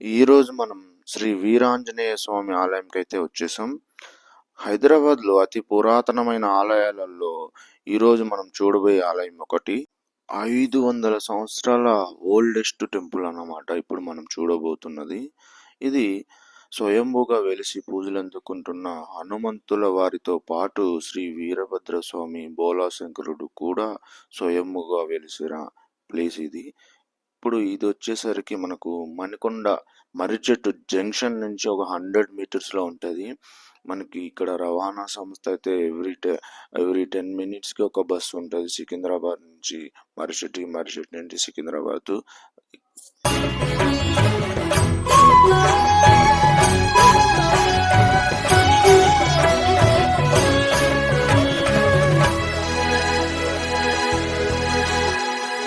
ఈరోజు మనం శ్రీ వీరాంజనేయ స్వామి ఆలయంకి అయితే వచ్చేసాం. హైదరాబాద్లో అతి పురాతనమైన ఆలయాలలో ఈరోజు మనం చూడబోయే ఆలయం ఒకటి. ఐదు వందల సంవత్సరాల ఓల్డెస్ట్ టెంపుల్ అన్నమాట ఇప్పుడు మనం చూడబోతున్నది. ఇది స్వయంభూగా వెలిసి పూజలు అందుకుంటున్న హనుమంతుల వారితో పాటు శ్రీ వీరభద్ర స్వామి బోలాశంకరుడు కూడా స్వయంభూగా వెలిసిన ప్లేస్ ఇది. ఇప్పుడు ఇది వచ్చేసరికి మనకు మణికొండ మర్రిచెట్టు జంక్షన్ నుంచి ఒక హండ్రెడ్ మీటర్స్లో ఉంటుంది. మనకి ఇక్కడ రవాణా సంస్థ అయితే ఎవ్రీ టె ఎవ్రీ టెన్ మినిట్స్కి ఒక బస్సు ఉంటుంది సికింద్రాబాద్ నుంచి మర్రిచెట్టు మర్రిచెట్టు నుంచి సికింద్రాబాద్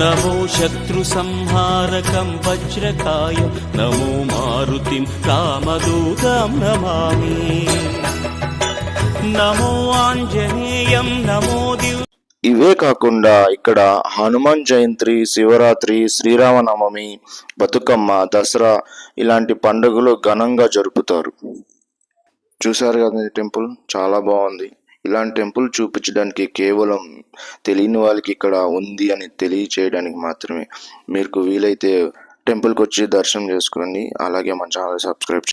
నమో శత్రు సంహారకం వజ్రకాయం నమో మారుతిం రామదూతం నమామి నమో ఆంజనేయం నమో ఇవే కాకుండా ఇక్కడ హనుమాన్ జయంతి శివరాత్రి శ్రీరామనవమి బతుకమ్మ దసరా ఇలాంటి పండుగలు ఘనంగా జరుపుతారు. చూసారు కదా టెంపుల్? చాలా బాగుంది. ఇలాంటి టెంపుల్ చూపించడానికి కేవలం తెలియని వాళ్ళకి ఇక్కడ ఉంది అని తెలియచేయడానికి మాత్రమే. మీకు వీలైతే టెంపుల్కి వచ్చి దర్శనం చేసుకోండి అలాగే మన ఛానల్ సబ్స్క్రైబ్